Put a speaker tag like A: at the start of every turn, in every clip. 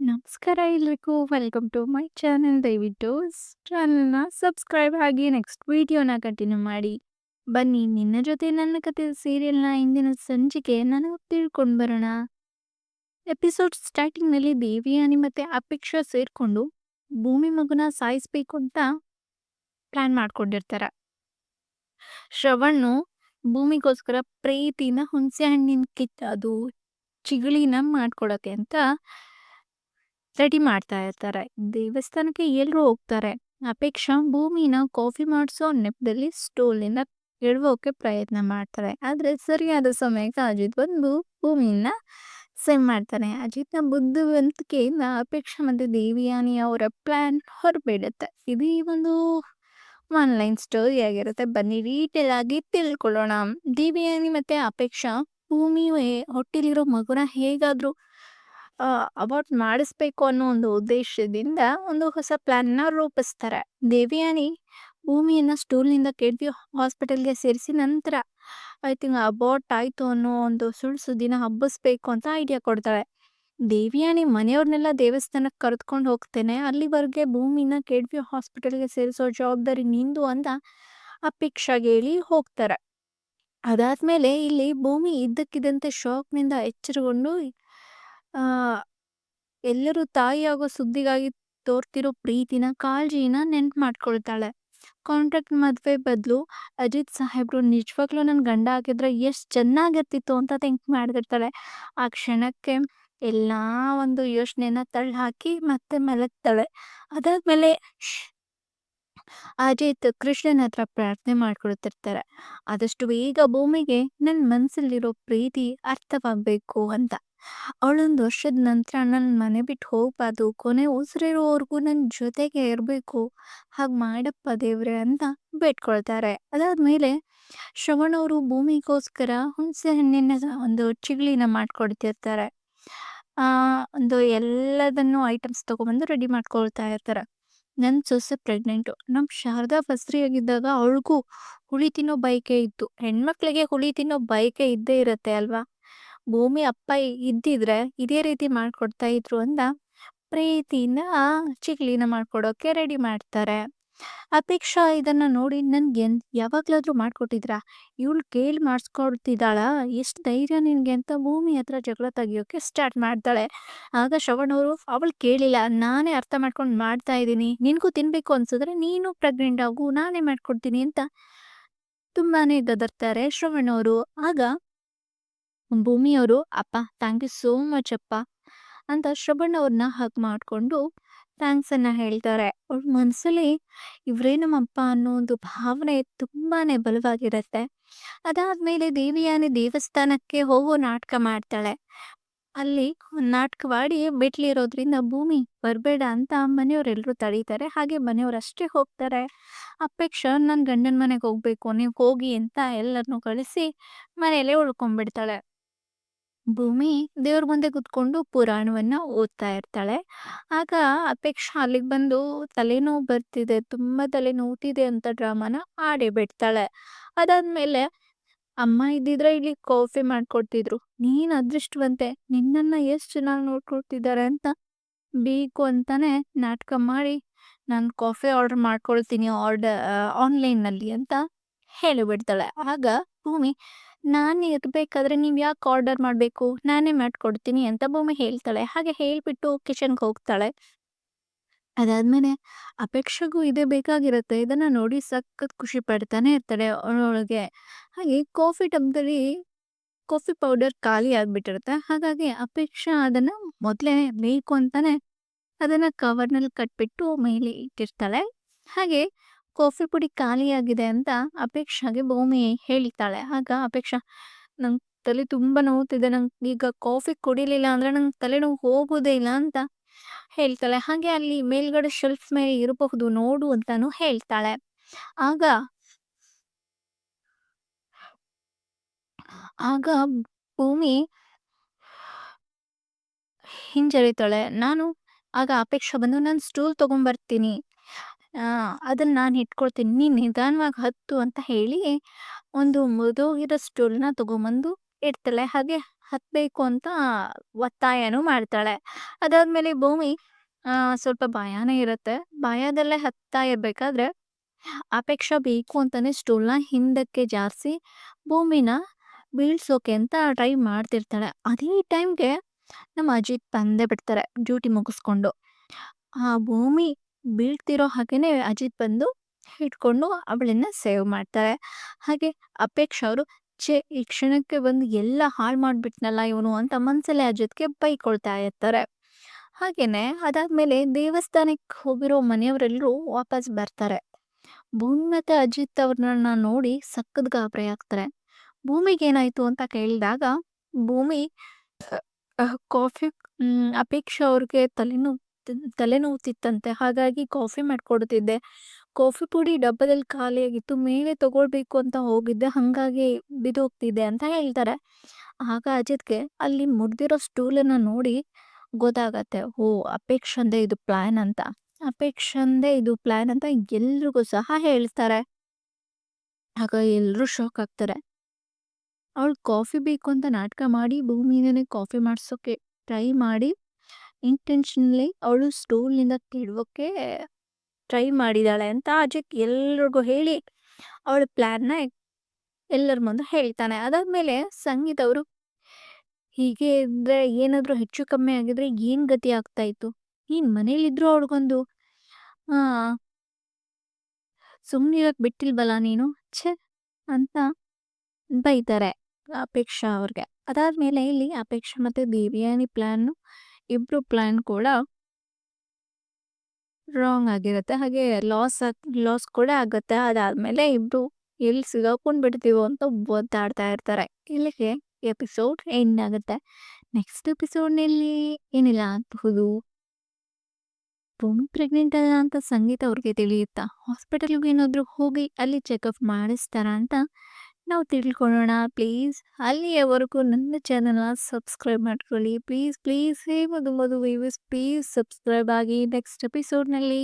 A: ನಮಸ್ಕಾರ ಎಲ್ರಿಗೂ. Welcome to my channel ದಯವಿಟ್ಟು ಚಾನೆಲ್ನ ಸಬ್ಸ್ಕ್ರೈಬ್ ಆಗಿ ನೆಕ್ಸ್ಟ್ ವಿಡಿಯೋನ ಕಂಟಿನ್ಯೂ ಮಾಡಿ. ಬನ್ನಿ, ನಿನ್ನ ಜೊತೆ ನನ್ನ ಕತೆ ಸೀರಿಯಲ್ನ ಇಂದಿನ ಸಂಚಿಕೆ ನಾನು ತಿಳ್ಕೊಂಡು ಬರೋಣ. ಎಪಿಸೋಡ್ ಸ್ಟಾರ್ಟಿಂಗ್ನಲ್ಲಿ ದೇವಿಯಾನಿ ಮತ್ತು ಅಪೇಕ್ಷಾ ಸೇರಿಕೊಂಡು ಭೂಮಿ ಮಗುನ ಸಾಯಿಸ್ಬೇಕು ಅಂತ ಪ್ಲ್ಯಾನ್ ಮಾಡ್ಕೊಂಡಿರ್ತಾರೆ. ಶ್ರವಣ್ಣು ಭೂಮಿಗೋಸ್ಕರ ಪ್ರೀತಿನ ಹುಣಸೆ ಹಣ್ಣಿನ ಕಿತ್ತ ಅದು ಚಿಗಳಿನ ಮಾಡ್ಕೊಡಕ್ಕೆ ಅಂತ ರೆಡಿ ಮಾಡ್ತಾ ಇರ್ತಾರೆ. ದೇವಸ್ಥಾನಕ್ಕೆ ಎಲ್ಲರೂ ಹೋಗ್ತಾರೆ. ಅಪೇಕ್ಷಾ ಭೂಮಿನ ಕಾಫಿ ಮಾಡಿಸೋ ನೆಪದಲ್ಲಿ ಸ್ಟೋಲಿಂದ ಎಳ್ವೋಕೆ ಪ್ರಯತ್ನ ಮಾಡ್ತಾರೆ. ಆದ್ರೆ ಸರಿಯಾದ ಸಮಯಕ್ಕೆ ಅಜಿತ್ ಬಂದು ಭೂಮಿನ ಸೇವ್ ಮಾಡ್ತಾನೆ. ಅಜಿತ್ನ ಬುದ್ಧಿವಂತಿಕೆಯಿಂದ ಅಪೇಕ್ಷಾ ಮತ್ತೆ ದೇವಿಯಾನಿ ಅವರ ಪ್ಲಾನ್ ಹೊರಬಿಡುತ್ತೆ. ಇದು ಈ ಒಂದು ಆನ್ಲೈನ್ ಸ್ಟೋರಿ ಆಗಿರುತ್ತೆ. ಬನ್ನಿ ಡೀಟೇಲ್ ಆಗಿ ತಿಳ್ಕೊಳ್ಳೋಣ. ದೇವಿಯಾನಿ ಮತ್ತೆ ಅಪೇಕ್ಷಾ ಭೂಮಿ ಹೊಟ್ಟಿಲಿರೋ ಮಗುನ ಹೇಗಾದ್ರೂ ಅವಾಯ್ಡ್ ಮಾಡಿಸ್ಬೇಕು ಅನ್ನೋ ಒಂದು ಉದ್ದೇಶದಿಂದ ಒಂದು ಹೊಸ ಪ್ಲಾನ್ನ ರೂಪಿಸ್ತಾರೆ. ದೇವಿಯಾನಿ ಭೂಮಿಯನ್ನ ಸ್ಟೂಲ್ನಿಂದ ಕೆಡವಿ ಹಾಸ್ಪಿಟಲ್ಗೆ ಸೇರಿಸಿ ನಂತರ ಐ ತಿಂಕ್ ಅಬಾರ್ಟ್ ಆಯಿತು ಅನ್ನೋ ಒಂದು ಸುಳ್ಳು ಸುದ್ದಿನ ಹಬ್ಬಿಸ್ಬೇಕು ಅಂತ ಐಡಿಯಾ ಕೊಡ್ತಾಳೆ. ದೇವಿಯಾನಿ ಮನೆಯವ್ರನ್ನೆಲ್ಲ ದೇವಸ್ಥಾನಕ್ಕೆ ಕರೆದುಕೊಂಡು ಹೋಗ್ತೇನೆ, ಅಲ್ಲಿವರೆಗೆ ಭೂಮಿನ ಕೆಡವಿ ಹಾಸ್ಪಿಟಲ್ಗೆ ಸೇರಿಸೋ ಜವಾಬ್ದಾರಿ ನಿಂದು ಅಂತ ಅಪೇಕ್ಷಾಗೆ ಹೇಳಿ ಹೋಗ್ತಾರೆ. ಅದಾದ್ಮೇಲೆ ಇಲ್ಲಿ ಭೂಮಿ ಇದ್ದಕ್ಕಿದ್ದಂತೆ ಶಾಕ್ನಿಂದ ಎಚ್ಚರಗೊಂಡು ಆ, ಎಲ್ಲರೂ ತಾಯಿಯಾಗೋ ಸುದ್ದಿಗಾಗಿ ತೋರ್ತಿರೋ ಪ್ರೀತಿನ ಕಾಳಜಿನ ನೆನ್ಪು ಮಾಡ್ಕೊಳ್ತಾಳೆ. ಕಾಂಟ್ರಾಕ್ಟ್ ಮದುವೆ ಬದಲು ಅಜಿತ್ ಸಾಹೇಬ್ರು ನಿಜವಾಗ್ಲೂ ನನ್ನ ಗಂಡ ಆಗಿದ್ರೆ ಎಷ್ಟು ಚೆನ್ನಾಗಿರ್ತಿತ್ತು ಅಂತ ಥಿಂಕ್ ಮಾಡ್ತಿರ್ತಾಳೆ ಆ ಕ್ಷಣಕ್ಕೆ ಎಲ್ಲ ಒಂದು ಯೋಚನೆನ ತಳ್ಳಿ ಹಾಕಿ ಮತ್ತೆ ಮಲಗ್ತಾಳೆ. ಅದಾದ್ಮೇಲೆ ಅಜಿತ್ ಕೃಷ್ಣನ ಹತ್ರ ಪ್ರಾರ್ಥನೆ ಮಾಡ್ಕೊಳ್ತಿರ್ತಾರೆ. ಆದಷ್ಟು ಬೇಗ ಭೂಮಿಗೆ ನನ್ನ ಮನಸ್ಸಲ್ಲಿರೋ ಪ್ರೀತಿ ಅರ್ಥವಾಗಬೇಕು ಅಂತ. ಅವಳೊಂದು ವರ್ಷದ ನಂತರ ನನ್ನ ಮನೆ ಬಿಟ್ಟು ಹೋಗ್ಬಾರ್ದು. ಕೊನೆ ಉಸಿರಿರೋವರೆಗೂ ನನ್ನ ಜೊತೆಗೆ ಇರಬೇಕು. ಹಾಗೆ ಮಾಡಪ್ಪ ದೇವ್ರೆ ಅಂತ ಬೇಡ್ಕೊಳ್ತಾರೆ. ಅದಾದ್ಮೇಲೆ ಶ್ರವಣ್ ಅವರು ಭೂಮಿಗೋಸ್ಕರ ಹುಣಸೆ ಹಣ್ಣಿನ ಒಂದು ಚಿಗಳಿನ ಮಾಡ್ಕೊಡ್ತಿರ್ತಾರೆ. ಆ, ಒಂದು ಎಲ್ಲದನ್ನು ಐಟಮ್ಸ್ ತಗೊಬಂದು ರೆಡಿ ಮಾಡ್ಕೊಳ್ತಾ ಇರ್ತಾರೆ. ನನ್ನ ಸೊಸೆ ಪ್ರೆಗ್ನೆಂಟು. ನಮ್ಮ ಶಾರದಾ ಆಗಿದ್ದಾಗ ಅವಳಿಗೂ ಹುಳಿ ತಿನ್ನೋ ಬಯಕೆ ಇತ್ತು. ಹೆಣ್ಮಕ್ಳಿಗೆ ಹುಳಿ ತಿನ್ನೋ ಬಯಕೆ ಇದ್ದೇ ಇರುತ್ತೆ ಅಲ್ವಾ? ಭೂಮಿ ಅಪ್ಪ ಇದ್ದಿದ್ರೆ ಇದೇ ರೀತಿ ಮಾಡ್ಕೊಡ್ತಾ ಇದ್ರು ಅಂತ ಪ್ರೀತಿನ ಚಿಗ್ಲಿನ ಮಾಡ್ಕೊಡೋಕೆ ರೆಡಿ ಮಾಡ್ತಾರೆ. ಅಪೇಕ್ಷಾ ಇದನ್ನ ನೋಡಿ ನನ್ಗೆ ಯಾವಾಗ್ಲಾದ್ರೂ ಮಾಡ್ಕೊಟ್ಟಿದ್ರ? ಇವಳು ಕೇಳಿ ಮಾಡಿಸ್ಕೊಡ್ತಿದ್ದಾಳ? ಎಷ್ಟು ಧೈರ್ಯ ನಿನ್ಗೆ ಅಂತ ಭೂಮಿ ಹತ್ರ ಜಗಳ ತೆಗಿಯೋಕೆ ಸ್ಟಾರ್ಟ್ ಮಾಡ್ತಾಳೆ. ಆಗ ಶ್ರವಣ್ ಅವರು, ಅವಳು ಕೇಳಿಲ್ಲ, ನಾನೇ ಅರ್ಥ ಮಾಡ್ಕೊಂಡು ಮಾಡ್ತಾ ಇದ್ದೀನಿ. ನಿನ್ಗೂ ತಿನ್ಬೇಕು ಅನ್ಸಿದ್ರೆ ನೀನು ಪ್ರೆಗ್ನೆಂಟ್ ಆಗು, ನಾನೇ ಮಾಡ್ಕೊಡ್ತೀನಿ ಅಂತ ತುಂಬಾನೇ ಗದರ್ತಾರೆ ಶ್ರವಣ್ ಅವರು. ಆಗ ಭೂಮಿಯವರು, ಅಪ್ಪ ಥ್ಯಾಂಕ್ ಯು ಸೋ ಮಚ್ ಅಪ್ಪ ಅಂತ ಶ್ರವಣ್ ಅವ್ರನ್ನ ಹಗ್ ಮಾಡಿಕೊಂಡು ಥ್ಯಾಂಕ್ಸ್ ಅನ್ನ ಹೇಳ್ತಾರೆ. ಅವ್ರ ಮನಸ್ಸಲ್ಲಿ ಇವರೇ ನಮ್ಮಪ್ಪ ಅನ್ನೋ ಒಂದು ಭಾವನೆ ತುಂಬಾನೇ ಬಲವಾಗಿರುತ್ತೆ. ಅದಾದ್ಮೇಲೆ ದೇವಿಯಾನಿ ದೇವಸ್ಥಾನಕ್ಕೆ ಹೋಗೋ ನಾಟಕ ಮಾಡ್ತಾಳೆ. ಅಲ್ಲಿ ನಾಟಕವಾಡಿ ಬಿಟ್ಲಿರೋದ್ರಿಂದ ಭೂಮಿ ಬರಬೇಡ ಅಂತ ಮನೆಯವರೆಲ್ಲರೂ ತಡೀತಾರೆ. ಹಾಗೆ ಮನೆಯವ್ರಷ್ಟೇ ಹೋಗ್ತಾರೆ. ಅಪೇಕ್ಷ ನನ್ನ ಗಂಡನ ಮನೆಗೆ ಹೋಗ್ಬೇಕು, ನೀವು ಹೋಗಿ ಅಂತ ಎಲ್ಲರನ್ನೂ ಕಳಿಸಿ ಮನೆಯಲ್ಲೇ ಉಳ್ಕೊಂಡ್ಬಿಡ್ತಾಳೆ ಭೂಮಿ ದೇವ್ರ ಮುಂದೆ ಕುತ್ಕೊಂಡು ಪುರಾಣವನ್ನ ಓದ್ತಾ ಇರ್ತಾಳೆ. ಆಗ ಅಪೇಕ್ಷಾ ಅಲ್ಲಿಗೆ ಬಂದು ತಲೆನೋವು ಬರ್ತಿದೆ, ತುಂಬಾ ತಲೆ ನೋವ್ತಿದೆ ಅಂತ ಡ್ರಾಮಾನ ಆಡಿ ಬಿಡ್ತಾಳೆ. ಅದಾದ್ಮೇಲೆ ಅಮ್ಮ ಇದ್ದಿದ್ರೆ ಇಲ್ಲಿ ಕಾಫಿ ಮಾಡ್ಕೊಡ್ತಿದ್ರು. ನೀನ್ ಅದೃಷ್ಟವಂತೆ. ನಿನ್ನನ್ನ ಎಷ್ಟು ಚೆನ್ನಾಗಿ ನೋಡ್ಕೊಳ್ತಿದ್ದಾರೆ ಅಂತ ಬೇಕು ಅಂತಾನೆ ನಾಟಕ ಮಾಡಿ ನಾನು ಕಾಫಿ ಆರ್ಡರ್ ಮಾಡ್ಕೊಳ್ತೀನಿ ಆರ್ಡರ್ ಆನ್ಲೈನ್ನಲ್ಲಿ ಅಂತ ಹೇಳಿಬಿಡ್ತಾಳೆ. ಆಗ ಭೂಮಿ ನಾನು ಇರಬೇಕಾದ್ರೆ ನೀವು ಯಾಕೆ ಆರ್ಡರ್ ಮಾಡಬೇಕು? ನಾನೇ ಮಾಡ್ಕೊಡ್ತೀನಿ ಅಂತ ಭೂಮಿ ಹೇಳ್ತಾಳೆ. ಹಾಗೆ ಹೇಳ್ಬಿಟ್ಟು ಕಿಚನ್ಗೆ ಹೋಗ್ತಾಳೆ. ಅದಾದ್ಮೇಲೆ ಅಪೇಕ್ಷೆಗೂ ಇದೇ ಬೇಕಾಗಿರುತ್ತೆ. ಇದನ್ನ ನೋಡಿ ಸಖತ್ ಖುಷಿ ಪಡ್ತಾನೆ ಇರ್ತಾಳೆ ಅವಳೊಳಗೆ. ಹಾಗೆ ಕಾಫಿ ಟಬ್ದಲ್ಲಿ ಕಾಫಿ ಪೌಡರ್ ಖಾಲಿ ಆಗ್ಬಿಟ್ಟಿರುತ್ತೆ. ಹಾಗಾಗಿ ಅಪೇಕ್ಷಾ ಅದನ್ನ ಮೊದಲೇ ಬೇಕು ಅಂತಾನೆ ಅದನ್ನ ಕವರ್ನಲ್ಲಿ ಕಟ್ಬಿಟ್ಟು ಮೇಲೆ ಇಟ್ಟಿರ್ತಾಳೆ. ಹಾಗೆ ಕಾಫಿ ಪುಡಿ ಖಾಲಿಯಾಗಿದೆ ಅಂತ ಅಪೇಕ್ಷಾಗೆ ಭೂಮಿ ಹೇಳ್ತಾಳೆ. ಆಗ ಅಪೇಕ್ಷಾ, ನಂಗೆ ತಲೆ ತುಂಬಾ ನೋವುತ್ತಿದೆ ನಂಗೆ ಈಗ ಕಾಫಿ ಕುಡಿಲಿಲ್ಲ ಅಂದ್ರೆ ನಂಗೆ ತಲೆನೋವು ಹೋಗೋದೇ ಇಲ್ಲ ಅಂತ ಹೇಳ್ತಾಳೆ. ಹಾಗೆ ಅಲ್ಲಿ ಮೇಲ್ಗಡೆ ಶೆಲ್ಫ್ ಮೇಲೆ ಇರಬಹುದು, ನೋಡು ಅಂತಾನು ಹೇಳ್ತಾಳೆ. ಆಗ ಆಗ ಭೂಮಿ ಹಿಂಜರಿತಾಳೆ. ನಾನು, ಆಗ ಅಪೇಕ್ಷೆ ಬಂದು, ನಾನು ಸ್ಟೂಲ್ ತಗೊಂಬರ್ತೀನಿ ಆ ಅದನ್ನ ನಾನು ಇಟ್ಕೊಳ್ತೀನಿ. ನೀನ್ ನಿಧಾನವಾಗಿ ಹತ್ತು ಅಂತ ಹೇಳಿ, ಒಂದು ಮುರಿದೋಗಿರೋ ಸ್ಟೂಲ್‌ನ ತಗೊಂಬಂದು ಇಡ್ತಾಳೆ. ಹಾಗೆ ಹತ್ತಬೇಕು ಅಂತ ಒತ್ತಾಯನೂ ಮಾಡ್ತಾಳೆ. ಅದಾದಮೇಲೆ ಭೂಮಿ ಸ್ವಲ್ಪ ಭಯನೇ ಇರುತ್ತೆ. ಭಯದಲ್ಲೇ ಹತ್ತಾ ಇರಬೇಕಾದ್ರೆ ಅಪೇಕ್ಷಾ ಬೇಕು ಅಂತಲೇ ಸ್ಟೂಲ್‌ನ ಹಿಂದಕ್ಕೆ ಜಾರ್ಸಿ ಭೂಮಿನ ಬೀಳ್ಸೋಕೆ ಅಂತ ಟ್ರೈ ಮಾಡ್ತಿರ್ತಾಳೆ. ಅದೇ ಟೈಮ್‌ಗೆ ನಮ್ಮ ಅಜಿತ್ ಬಂದೇ ಬಿಡ್ತಾರೆ ಡ್ಯೂಟಿ ಮುಗಿಸ್ಕೊಂಡು. ಆ ಭೂಮಿ ಬೀಳ್ತಿರೋ ಹಾಗೇನೆ ಅಜಿತ್ ಬಂದು ಹಿಡ್ಕೊಂಡು ಅವಳನ್ನ ಸೇವ್ ಮಾಡ್ತಾರೆ. ಹಾಗೆ ಅಪೇಕ್ಷ ಅವರು, ಛೇ! ಈ ಕ್ಷಣಕ್ಕೆ ಬಂದು ಎಲ್ಲ ಹಾಳು ಮಾಡ್ಬಿಟ್ನಲ್ಲ ಇವನು ಅಂತ ಮನ್ಸಲ್ಲೇ ಅಜಿತ್‌ಗೆ ಬೈಕೊಳ್ತಾ ಇರ್ತಾರೆ. ಹಾಗೇನೆ ಅದಾದ್ಮೇಲೆ ದೇವಸ್ಥಾನಕ್ಕೆ ಹೋಗಿರೋ ಮನೆಯವರೆಲ್ಲರೂ ವಾಪಸ್ ಬರ್ತಾರೆ. ಭೂಮಿ ಮತ್ತು ಅಜಿತ್ ಅವ್ರನ್ನ ನೋಡಿ ಸಕ್ಕದ ಗಾಬರಿ ಆಗ್ತಾರೆ. ಭೂಮಿಗೇನಾಯ್ತು ಅಂತ ಕೇಳಿದಾಗ ಭೂಮಿ ಕಾಫಿ ಅಪೇಕ್ಷಾ ಅವ್ರಿಗೆ ತಲೆನೋವು ತಲೆನೋವ್ತಿತ್ತಂತೆ. ಹಾಗಾಗಿ ಕಾಫಿ ಮಾಡ್ಕೊಡ್ತಿದ್ದೆ. ಕಾಫಿ ಪುಡಿ ಡಬ್ಬದಲ್ಲಿ ಖಾಲಿಯಾಗಿತ್ತು. ಮೇಲೆ ತಗೊಳ್ಬೇಕು ಅಂತ ಹೋಗಿದ್ದೆ. ಹಂಗಾಗಿ ಬಿದ್ದೋಗ್ತಿದ್ದೆ ಅಂತ ಹೇಳ್ತಾರೆ. ಆಗ ಅಜಿತ್‌ಗೆ ಅಲ್ಲಿ ಮುರಿದಿರೋ ಸ್ಟೂಲನ್ನು ನೋಡಿ ಗೊತ್ತಾಗತ್ತೆ. ಓಹ್! ಅಪೇಕ್ಷಂದೇ ಇದು ಪ್ಲಾನ್ ಅಂತ. ಅಪೇಕ್ಷಂದೇ ಇದು ಪ್ಲಾನ್ ಅಂತ ಎಲ್ರಿಗೂ ಸಹ ಹೇಳ್ತಾರೆ. ಆಗ ಎಲ್ಲರೂ ಶಾಕ್ ಆಗ್ತಾರೆ. ಅವಳು ಕಾಫಿ ಬೇಕು ಅಂತ ನಾಟಕ ಮಾಡಿ ಭೂಮಿನೇ ಕಾಫಿ ಮಾಡ್ಸೋಕೆ ಟ್ರೈ ಮಾಡಿ ಇಂಟೆನ್ಷನಲಿ ಅವಳು ಸ್ಟೂಲ್‌ನಿಂದ ಕೆಡವೋಕ್ಕೆ ಟ್ರೈ ಮಾಡಿದಾಳೆ ಅಂತ ಅಜಿತ್ ಎಲ್ರಿಗೂ ಹೇಳಿ ಅವಳ ಪ್ಲ್ಯಾನ್ನ ಎಲ್ಲರ ಮುಂದೆ ಹೇಳ್ತಾನೆ. ಅದಾದ್ಮೇಲೆ ಸಂಗೀತ ಅವರು, ಹೀಗೆ ಇದ್ರೆ ಏನಾದ್ರೂ ಹೆಚ್ಚು ಕಮ್ಮಿ ಆಗಿದ್ರೆ ಏನು ಗತಿ ಆಗ್ತಾ ಇತ್ತು? ನೀನ್ ಮನೇಲಿದ್ರು ಅವ್ಳಿಗೊಂದು, ಆ ಸುಮ್ನಿರಕ್ ಬಿಟ್ಟಿಲ್ವಲ್ಲ ನೀನು? ಛೆ! ಅಂತ ಬೈತಾರೆ ಅಪೇಕ್ಷಾ ಅವ್ರಿಗೆ. ಅದಾದ್ಮೇಲೆ ಇಲ್ಲಿ ಅಪೇಕ್ಷಾ ಮತ್ತೆ ದೇವಿಯಾನಿ ಪ್ಲಾನ್ ಇಬ್ರು ಪ್ಲಾನ್ ಕೂಡ ರಾಂಗ್ ಆಗಿರುತ್ತೆ. ಹಾಗೆ ಲಾಸ್ ಲಾಸ್ ಕೂಡ ಆಗುತ್ತೆ. ಅದಾದ್ಮೇಲೆ ಇಬ್ರು ಎಲ್ಲಿ ಸಿಗಾಕೊಂಡ್ ಬಿಡ್ತೀವೋ ಅಂತ ಒದ್ದಾಡ್ತಾ ಇರ್ತಾರೆ. ಇಲ್ಲಿಗೆ ಎಪಿಸೋಡ್ ಎಂಡ್ ಆಗುತ್ತೆ. ನೆಕ್ಸ್ಟ್ ಎಪಿಸೋಡ್‌ನಲ್ಲಿ ಏನೆಲ್ಲ ಆಗಬಹುದು? ಭೂಮಿ ಪ್ರೆಗ್ನೆಂಟ್ ಅಲ್ಲ ಅಂತ ಸಂಗೀತ ಅವ್ರಿಗೆ ತಿಳಿಯುತ್ತಾ? ಹಾಸ್ಪಿಟಲ್‌ಗೆ ಏನಾದರೂ ಹೋಗಿ ಅಲ್ಲಿ ಚೆಕಪ್ ಮಾಡಿಸ್ತಾರ ಅಂತ ನಾವು ತಿಳ್ಕೊಳ್ಳೋಣ ಪ್ಲೀಸ್. ಅಲ್ಲಿಯವರೆಗೂ ನನ್ನ ಚಾನಲ್ನ ಸಬ್ಸ್ಕ್ರೈಬ್ ಮಾಡ್ಕೊಳ್ಳಿ. Please, please hey Madhu Madhu viewers please subscribe ಆಗಿ. ನೆಕ್ಸ್ಟ್ ಎಪಿಸೋಡ್‌ನಲ್ಲಿ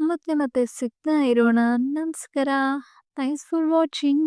A: ಮತ್ತೆ ಮತ್ತೆ ಸಿಗ್ತಾ ಇರೋಣ. ನಮಸ್ಕಾರ. Thanks for watching.